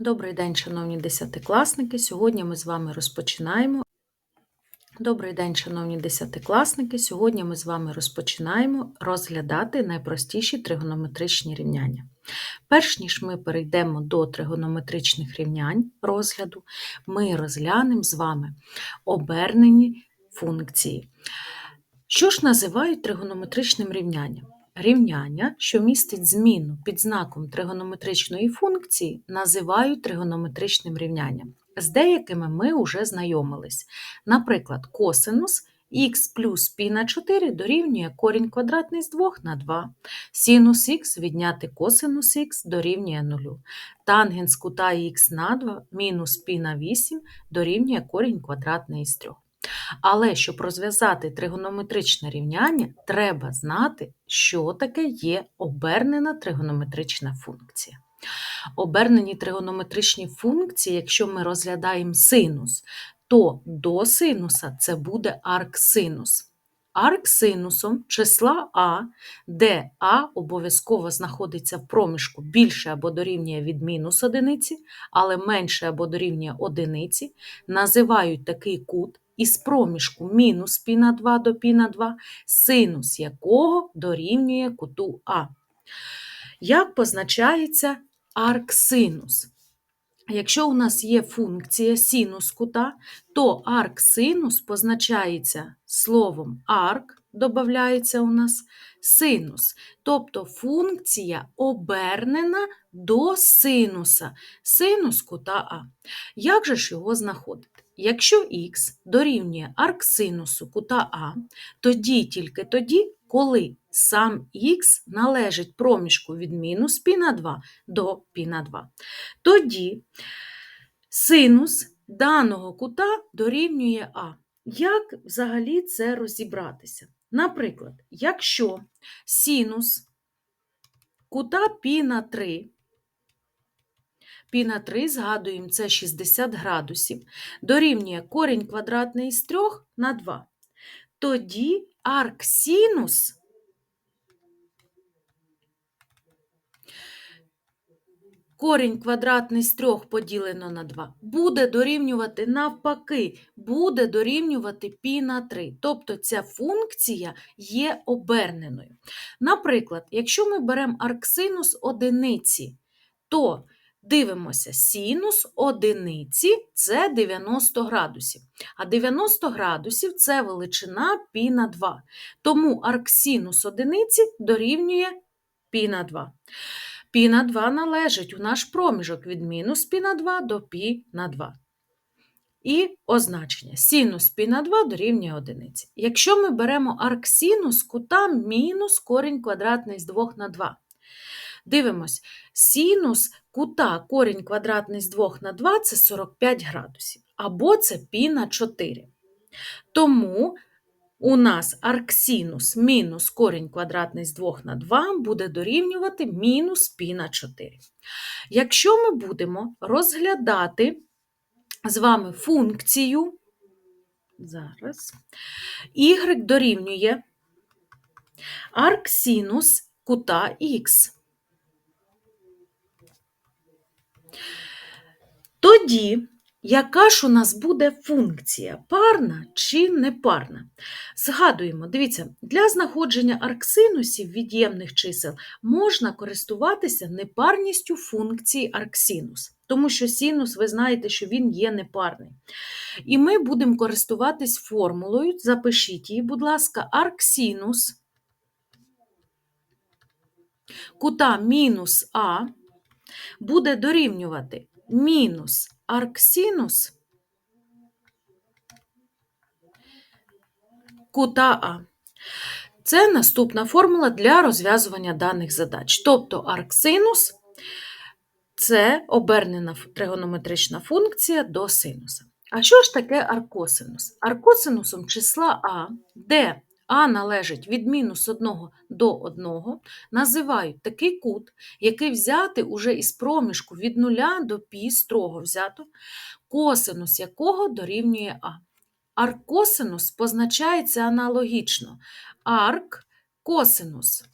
Добрий день, шановні десятикласники. Сьогодні ми з вами розпочинаємо. Добрий день, шановні десятикласники. Сьогодні ми з вами розпочинаємо розглядати найпростіші тригонометричні рівняння. Перш ніж ми перейдемо до тригонометричних рівнянь розгляду, ми розглянемо з вами обернені функції. Що ж називають тригонометричним рівнянням? Рівняння, що містить зміну під знаком тригонометричної функції, називають тригонометричним рівнянням. З деякими ми вже знайомились. Наприклад, косинус х плюс π на 4 дорівнює корінь квадратний з 2 на 2. Синус х відняти косинус х дорівнює 0. Тангенс кута х на 2 мінус π на 8 дорівнює корінь квадратний із 3. Але щоб розв'язати тригонометричне рівняння, треба знати, що таке є обернена тригонометрична функція. Обернені тригонометричні функції, якщо ми розглядаємо синус, то до синуса це буде арксинус. Арксинусом числа А, де А обов'язково знаходиться в проміжку більше або дорівнює від мінус одиниці, але менше або дорівнює одиниці, називають такий кут із проміжку мінус π на 2 до π на 2, синус якого дорівнює куту А. Як позначається арксинус? Якщо у нас є функція синус кута, то арксинус позначається словом арк, додається у нас синус. Тобто функція обернена до синуса, синус кута А. Як же ж його знаходити? Якщо х дорівнює арксинусу кута А, тоді тільки тоді, коли сам х належить проміжку від мінус пі на 2 до π на 2. Тоді синус даного кута дорівнює А. Як взагалі це розібратися? Наприклад, якщо синус кута π на 3 Пі на 3, згадуємо, це 60 градусів, дорівнює корінь квадратний з 3 на 2. Тоді арксинус корінь квадратний з 3 поділено на 2 буде дорівнювати навпаки, буде дорівнювати пі на 3. Тобто ця функція є оберненою. Наприклад, якщо ми беремо арксинус одиниці, то Дивимося, синус одиниці це 90 градусів. А 90 градусів це величина пі на 2. Тому арксинус одиниці дорівнює пі на 2. Пі на 2 належить у наш проміжок від мінус пі на 2 до пі на 2. І означення синус пі на 2 дорівнює одиниці. Якщо ми беремо арксинус кута мінус корінь квадратний з 2 на 2. Дивимось, синус кута корінь квадратний з 2 на 2 це 45 градусів, або це π на 4. Тому у нас арксинус мінус корінь квадратний з 2 на 2 буде дорівнювати мінус π на 4. Якщо ми будемо розглядати з вами функцію, зараз, y дорівнює арксинус кута х. Тоді, яка ж у нас буде функція? Парна чи непарна? Згадуємо, дивіться, для знаходження арксинусів від'ємних чисел можна користуватися непарністю функції арксинус. Тому що синус, ви знаєте, що він є непарний. І ми будемо користуватись формулою, запишіть її, будь ласка, арксинус кута мінус А буде дорівнювати мінус арксинус кута А. Це наступна формула для розв'язування даних задач. Тобто арксинус це обернена тригонометрична функція до синуса. А що ж таке аркосинус? Аркосинусом числа А, де а належить від мінус 1 до 1, називають такий кут, який взяти уже із проміжку від 0 до π строго взято, косинус якого дорівнює А. Аркосинус позначається аналогічно. Арк косинус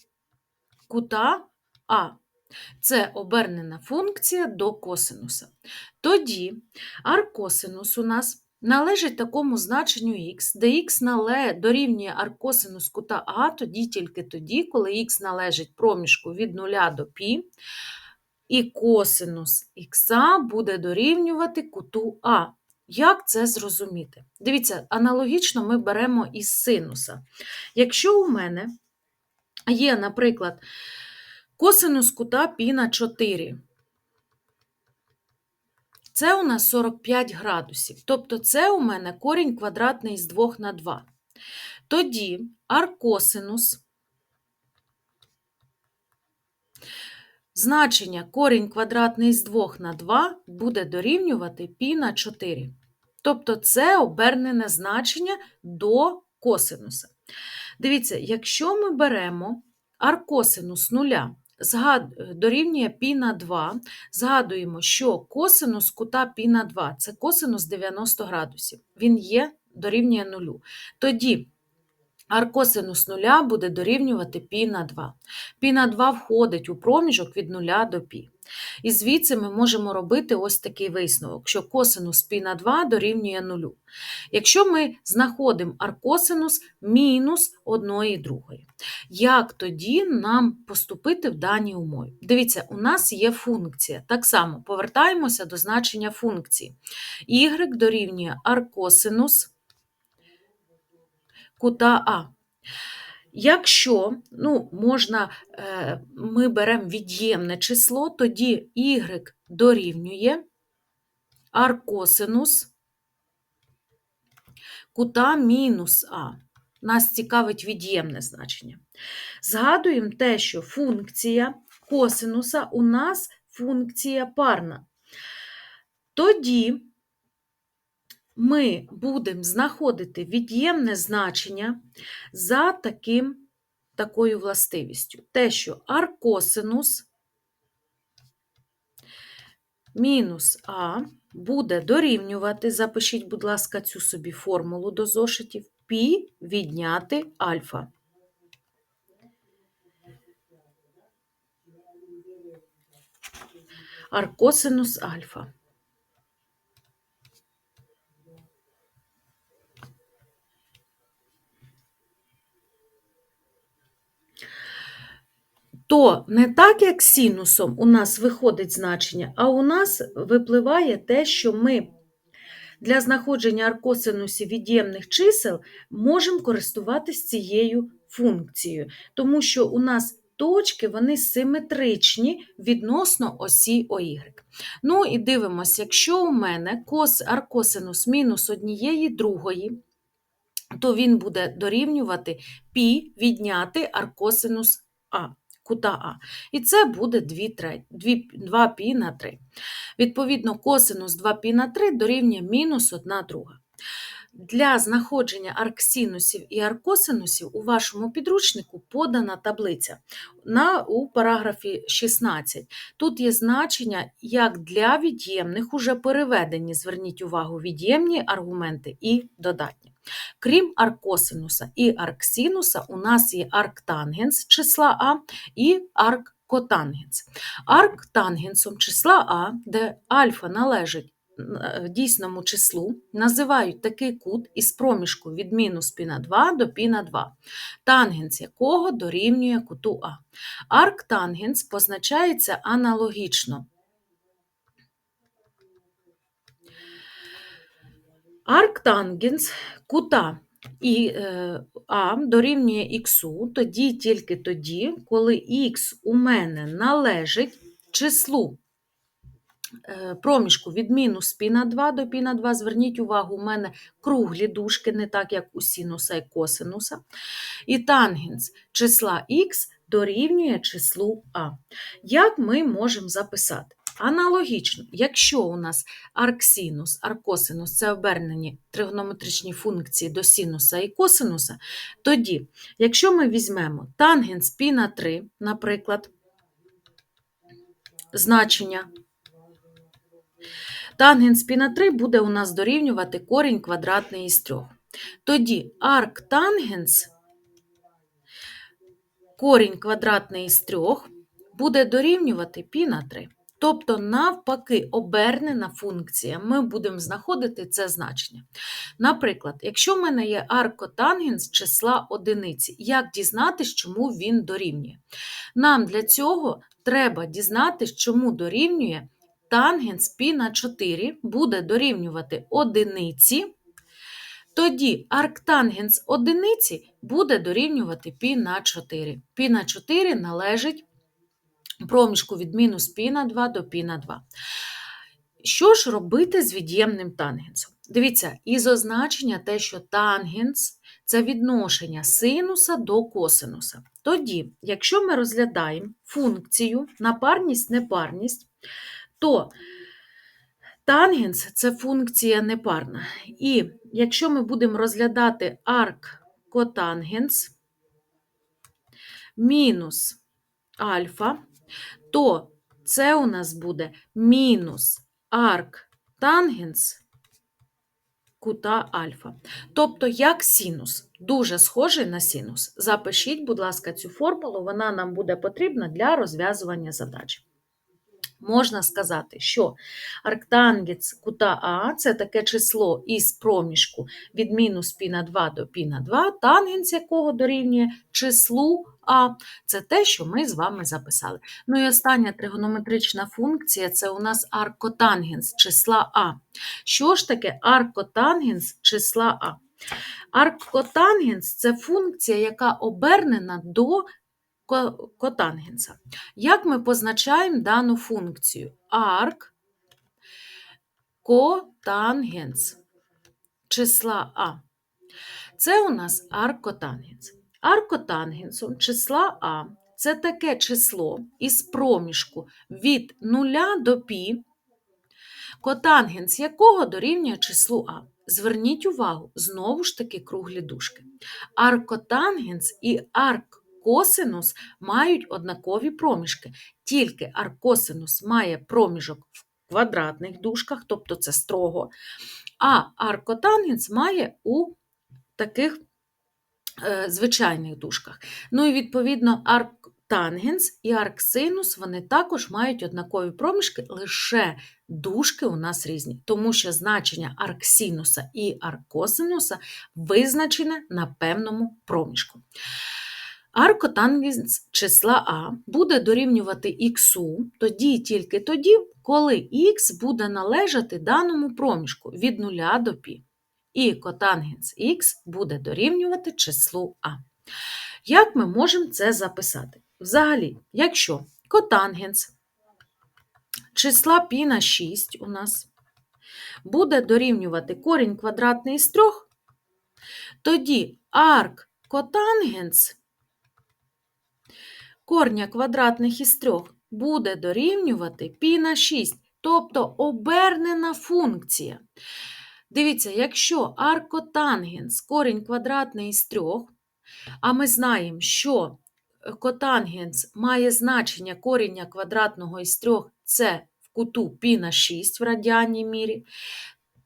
кута А. Це обернена функція до косинуса. Тоді аркосинус у нас належить такому значенню х, де х нале дорівнює аркосинус кута А тоді тільки тоді, коли х належить проміжку від 0 до π, і косинус х буде дорівнювати куту А. Як це зрозуміти? Дивіться, аналогічно ми беремо із синуса. Якщо у мене є, наприклад, косинус кута π на 4, це у нас 45 градусів. Тобто це у мене корінь квадратний з 2 на 2. Тоді аркосинус, значення корінь квадратний з 2 на 2 буде дорівнювати π на 4. Тобто це обернене значення до косинуса. Дивіться, якщо ми беремо аркосинус нуля, згад- дорівнює π на 2. Згадуємо, що косинус кута пі на 2 це косинус 90 градусів. Він є дорівнює нулю. Тоді аркосинус нуля буде дорівнювати π на 2. Пі на 2 входить у проміжок від нуля до пі. І звідси ми можемо робити ось такий висновок, що косинус π на 2 дорівнює нулю. Якщо ми знаходимо аркосинус мінус 1 і 2. Як тоді нам поступити в даній умові? Дивіться, у нас є функція. Так само повертаємося до значення функції. y дорівнює аркосинус кута А. Якщо ну, можна, е, ми беремо від'ємне число, тоді y дорівнює аркосинус кута мінус А. Нас цікавить від'ємне значення. Згадуємо те, що функція косинуса у нас функція парна. Тоді ми будемо знаходити від'ємне значення за таким, такою властивістю. Те, що аркосинус мінус А буде дорівнювати, запишіть, будь ласка, цю собі формулу до зошитів, пі відняти альфа. Аркосинус альфа. То не так, як синусом у нас виходить значення, а у нас випливає те, що ми для знаходження аркосинусів від'ємних чисел можемо користуватися цією функцією, тому що у нас точки вони симетричні відносно осі ОY. Ну і дивимося, якщо у мене кос, аркосинус мінус однієї другої, то він буде дорівнювати π відняти аркосинус А кута А. І це буде 2 треть, 2 π на 3. Відповідно, косинус 2 π на 3 дорівнює мінус 1 друга. Для знаходження арксинусів і аркосинусів у вашому підручнику подана таблиця на, у параграфі 16. Тут є значення як для від'ємних, уже переведені, зверніть увагу, від'ємні аргументи і додатні. Крім аркосинуса і арксинуса, у нас є арктангенс числа А і арккотангенс. Арктангенсом числа А, де альфа належить е, дійсному числу, називають такий кут із проміжку від мінус π на 2 до π на 2, тангенс якого дорівнює куту А. Арктангенс позначається аналогічно. Арктангенс кута і е, А дорівнює х, тоді тільки тоді, коли х у мене належить числу е, проміжку від мінус π на 2 до π на 2. Зверніть увагу, у мене круглі дужки, не так, як у синуса і косинуса. І тангенс числа х дорівнює числу А. Як ми можемо записати? Аналогічно, якщо у нас арксинус, аркосинус це обернені тригонометричні функції до синуса і косинуса, тоді, якщо ми візьмемо тангенс π на 3, наприклад, значення, тангенс π на 3 буде у нас дорівнювати корінь квадратний із 3. Тоді арктангенс корінь квадратний із 3 буде дорівнювати π на 3. Тобто, навпаки, обернена функція, ми будемо знаходити це значення. Наприклад, якщо в мене є аркотангенс числа одиниці, як дізнатися, чому він дорівнює? Нам для цього треба дізнатися, чому дорівнює тангенс пі на 4 буде дорівнювати одиниці. Тоді арктангенс одиниці буде дорівнювати π на 4. π на 4 належить проміжку від мінус π на 2 до π на 2. Що ж робити з від'ємним тангенсом? Дивіться, із означення те, що тангенс це відношення синуса до косинуса. Тоді, якщо ми розглядаємо функцію напарність, непарність, то тангенс це функція непарна. І якщо ми будемо розглядати арк котангенс мінус альфа, то це у нас буде мінус арк тангенс кута альфа. Тобто як синус, дуже схожий на синус. Запишіть, будь ласка, цю формулу, вона нам буде потрібна для розв'язування задач. Можна сказати, що арктангенс кута А це таке число із проміжку від мінус π на 2 до π на 2, тангенс якого дорівнює числу А. Це те, що ми з вами записали. Ну і остання тригонометрична функція це у нас аркотангенс числа А. Що ж таке аркотангенс числа А? Аркотангенс це функція, яка обернена до котангенса. Як ми позначаємо дану функцію? Арк котангенс числа А. Це у нас аркотангенс. Аркотангенсом числа А це таке число із проміжку від 0 до π, котангенс якого дорівнює числу А. Зверніть увагу, знову ж таки круглі дужки. Аркотангенс і арккосинус мають однакові проміжки, тільки аркосинус має проміжок в квадратних дужках, тобто це строго, а аркотангенс має у таких е, звичайних дужках. Ну і відповідно арктангенс і арксинус вони також мають однакові проміжки, лише дужки у нас різні, тому що значення арксинуса і аркосинуса визначене на певному проміжку. Аркотангенс числа А буде дорівнювати х, тоді і тільки тоді, коли х буде належати даному проміжку від 0 до π. І котангенс х буде дорівнювати числу А. Як ми можемо це записати? Взагалі, якщо котангенс числа π на 6 у нас буде дорівнювати корінь квадратний з 3, тоді арк котангенс корня квадратних із трьох буде дорівнювати пі на 6, тобто обернена функція. Дивіться, якщо аркотангенс корінь квадратний із трьох, а ми знаємо, що котангенс має значення коріння квадратного із трьох, це в куту пі на 6 в радіальній мірі,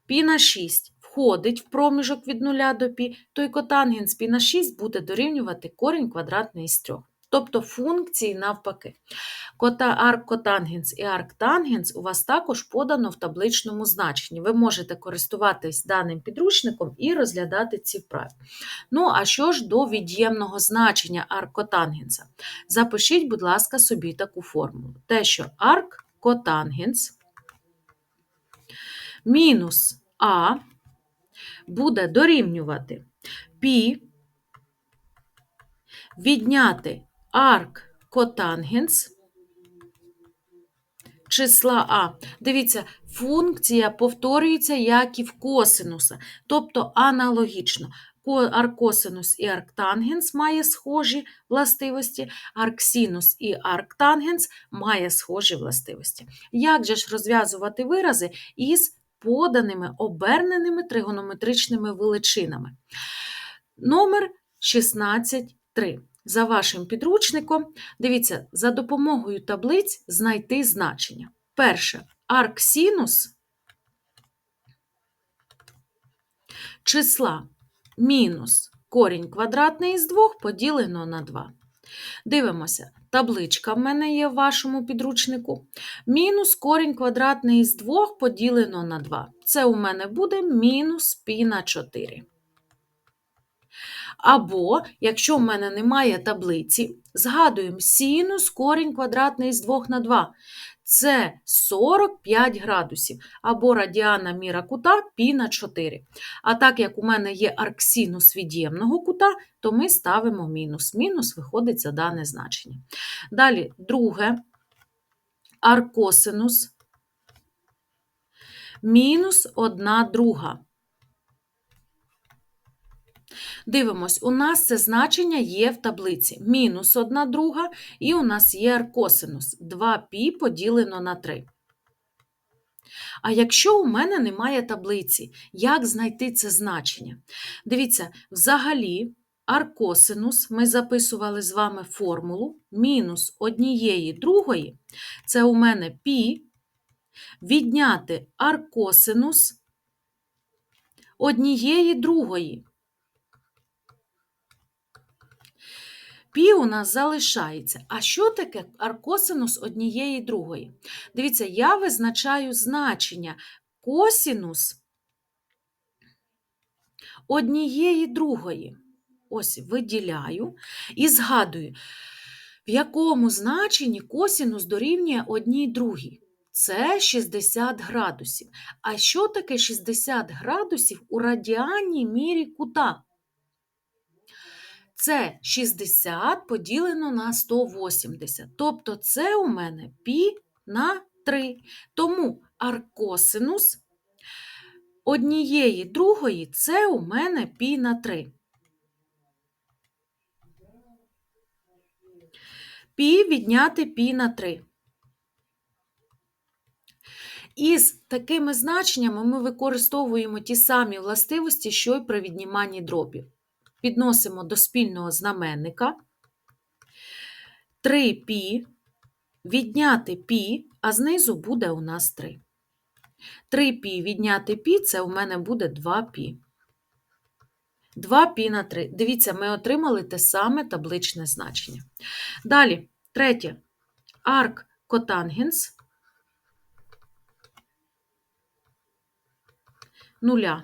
пі на 6 входить в проміжок від 0 до пі, то й котангенс пі на 6 буде дорівнювати корінь квадратний із трьох. Тобто функції навпаки. Кота, арккотангенс і арктангенс у вас також подано в табличному значенні. Ви можете користуватись даним підручником і розглядати ці вправи. Ну, а що ж до від'ємного значення аркотангенса? Запишіть, будь ласка, собі таку формулу. Те, що арккотангенс мінус А буде дорівнювати π відняти арк котангенс числа А. Дивіться, функція повторюється, як і в косинуса, тобто аналогічно. Аркосинус і арктангенс має схожі властивості, арксинус і арктангенс має схожі властивості. Як же ж розв'язувати вирази із поданими оберненими тригонометричними величинами? Номер 16.3. За вашим підручником, дивіться, за допомогою таблиць знайти значення. Перше, арксинус числа мінус корінь квадратний із 2 поділено на 2. Дивимося, табличка в мене є в вашому підручнику. Мінус корінь квадратний із 2 поділено на 2. Це у мене буде мінус пі на 4. Або, якщо в мене немає таблиці, згадуємо синус корінь квадратний з 2 на 2. Це 45 градусів. Або радіана міра кута пі на 4. А так як у мене є арксинус від'ємного кута, то ми ставимо мінус. Мінус виходить за дане значення. Далі, друге, аркосинус мінус 1 друга. Дивимось, у нас це значення є в таблиці. Мінус 1 друга, і у нас є аркосинус 2π поділено на 3. А якщо у мене немає таблиці, як знайти це значення? Дивіться, взагалі, аркосинус, ми записували з вами формулу мінус однієї другої, це у мене π, відняти аркосинус однієї другої. Пі у нас залишається. А що таке аркосинус однієї другої? Дивіться, я визначаю значення косінус однієї другої. Ось виділяю і згадую, в якому значенні косінус дорівнює одній другій. Це 60 градусів. А що таке 60 градусів у радіанній мірі кута? Це 60 поділено на 180. Тобто це у мене пі на 3. Тому аркосинус однієї другої це у мене пі на 3. Пі відняти пі на 3. Із такими значеннями ми використовуємо ті самі властивості, що й при відніманні дробів підносимо до спільного знаменника 3π, відняти π, а знизу буде у нас 3. 3π відняти π це у мене буде 2π. 2π на 3. Дивіться, ми отримали те саме табличне значення. Далі, третє. Арк котангенс нуля.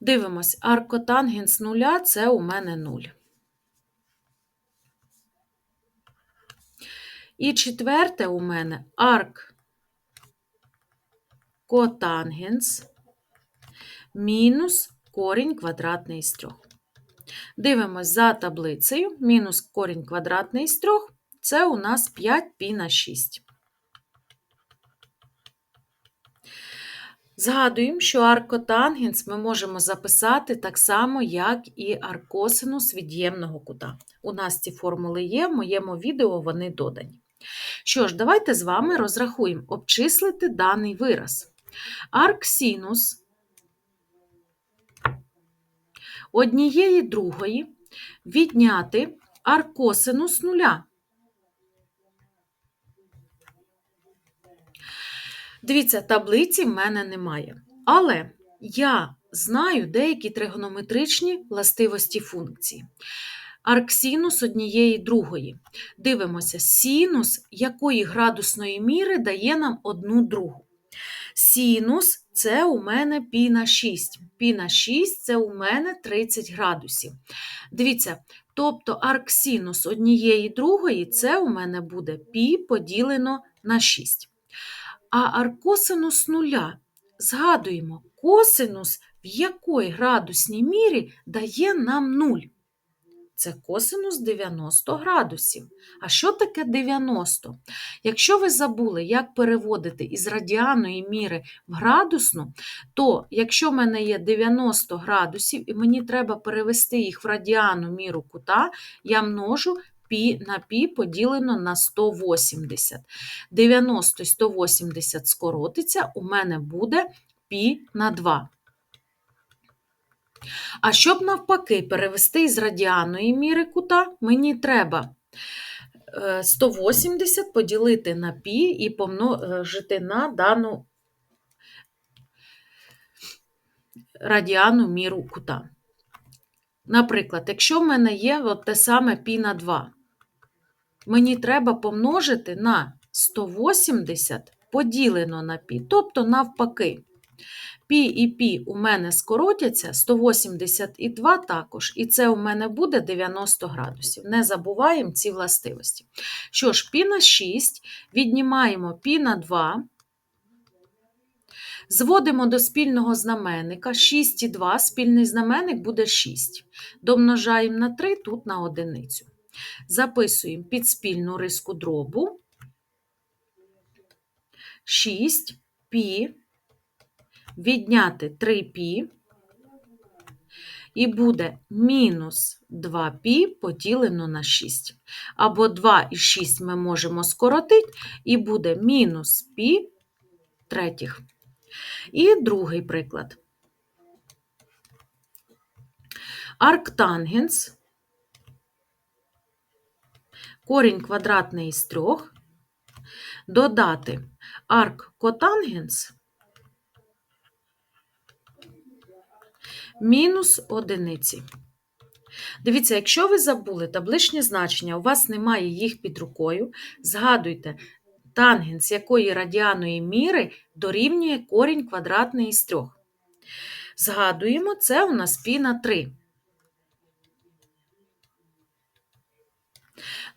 Дивимось, аркотангенс нуля це у мене 0. І четверте у мене арк котангенс мінус корінь квадратний з 3. Дивимось за таблицею, мінус корінь квадратний з 3 це у нас 5 пі на 6. Згадуємо, що аркотангенс ми можемо записати так само, як і аркосинус від'ємного кута. У нас ці формули є, в моєму відео вони додані. Що ж, давайте з вами розрахуємо, обчислити даний вираз. Арксинус однієї другої відняти аркосинус нуля. Дивіться, таблиці в мене немає. Але я знаю деякі тригонометричні властивості функції. Арксинус однієї другої. Дивимося, синус якої градусної міри дає нам одну другу. Синус це у мене пі на 6. Пі на 6 це у мене 30 градусів. Дивіться, тобто арксинус однієї другої це у мене буде пі поділено на 6. А аркосинус нуля, згадуємо, косинус в якої градусній мірі дає нам 0. Це косинус 90 градусів. А що таке 90? Якщо ви забули, як переводити із радіаної міри в градусну, то якщо в мене є 90 градусів і мені треба перевести їх в радіану міру кута, я множу пі на пі поділено на 180. 90 і 180 скоротиться, у мене буде пі на 2. А щоб навпаки перевести із радіаної міри кута, мені треба 180 е, поділити на пі і помножити на дану радіану міру кута. Наприклад, якщо в мене є от те саме π на 2, мені треба помножити на 180 поділено на π, тобто навпаки. Пі і пі у мене скоротяться, 180 і 2 також, і це у мене буде 90 градусів. Не забуваємо ці властивості. Що ж, пі на 6, віднімаємо пі на 2, зводимо до спільного знаменника 6 і 2, спільний знаменник буде 6. Домножаємо на 3, тут на одиницю. Записуємо під спільну риску дробу 6 пі, відняти 3 пі, і буде мінус 2 пі поділено на 6. Або 2 і 6 ми можемо скоротити, і буде мінус пі третіх. І другий приклад. Арктангенс корінь квадратний із трьох, додати арк-котангенс мінус одиниці. Дивіться, якщо ви забули табличні значення, у вас немає їх під рукою, згадуйте, тангенс якої радіаної міри дорівнює корінь квадратний із трьох. Згадуємо, це у нас пі на 3.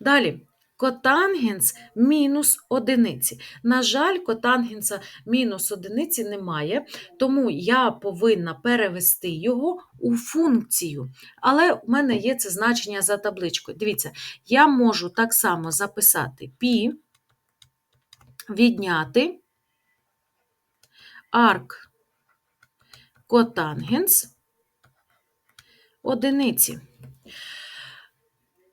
Далі, котангенс мінус одиниці. На жаль, котангенса мінус одиниці немає, тому я повинна перевести його у функцію. Але в мене є це значення за табличкою. Дивіться, я можу так само записати π, відняти арк котангенс одиниці.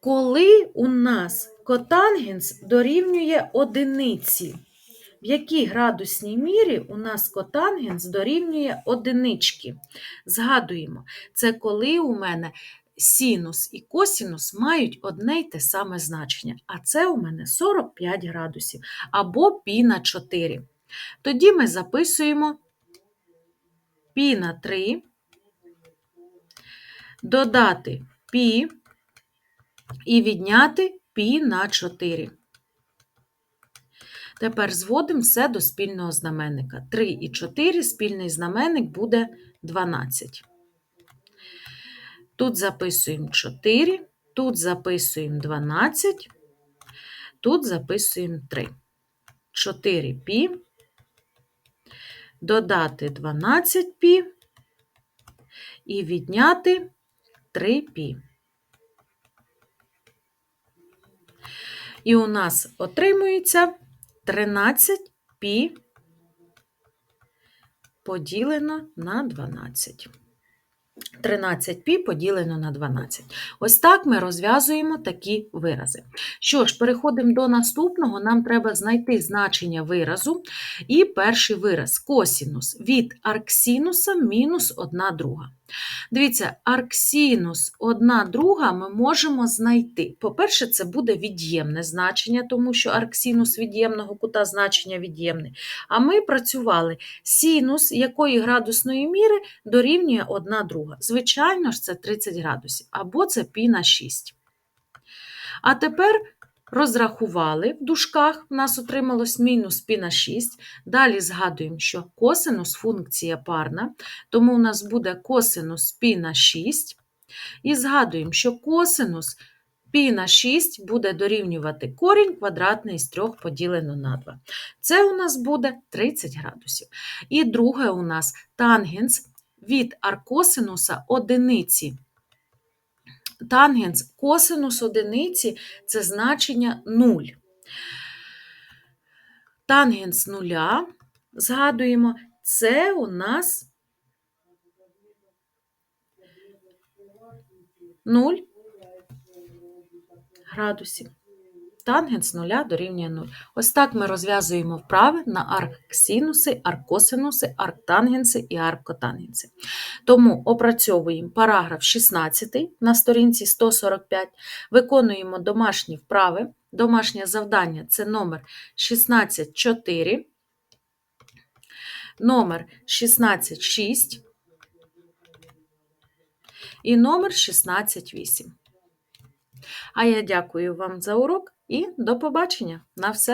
Коли у нас котангенс дорівнює одиниці, в якій градусній мірі у нас котангенс дорівнює одинички? Згадуємо, це коли у мене синус і косінус мають одне й те саме значення, а це у мене 45 градусів або пі на 4. Тоді ми записуємо пі на 3, додати пі і відняти пі на 4. Тепер зводимо все до спільного знаменника. 3 і 4 спільний знаменник буде 12. Тут записуємо 4, тут записуємо 12, тут записуємо 3. 4 пі, додати 12 пі і відняти 3 пі. І у нас отримується 13 пі поділено на 12. 13 пі поділено на 12. Ось так ми розв'язуємо такі вирази. Що ж, переходимо до наступного, нам треба знайти значення виразу. І перший вираз косінус від арксінуса мінус 1 друга. Дивіться, арксінус 1 друга ми можемо знайти. По-перше, це буде від'ємне значення, тому що арксінус від'ємного кута значення від'ємне. А ми працювали синус якої градусної міри дорівнює 1 друга. Звичайно ж, це 30 градусів, або це пі на 6. А тепер розрахували в дужках, у нас отрималось мінус пі на 6. Далі згадуємо, що косинус функція парна, тому у нас буде косинус пі на 6. І згадуємо, що косинус пі на 6 буде дорівнювати корінь квадратний з 3 поділено на 2. Це у нас буде 30 градусів. І друге у нас тангенс від аркосинуса одиниці. Тангенс косинус одиниці це значення 0. Тангенс нуля, згадуємо, це у нас 0 градусів. Тангенс нуля дорівнює 0. Ось так ми розв'язуємо вправи на арксінуси, аркосинуси, арктангенси і аркотангенси. Тому опрацьовуємо параграф 16 на сторінці 145, виконуємо домашні вправи. Домашнє завдання це номер 164, номер 166 і номер 168. А я дякую вам за урок і до побачення. На все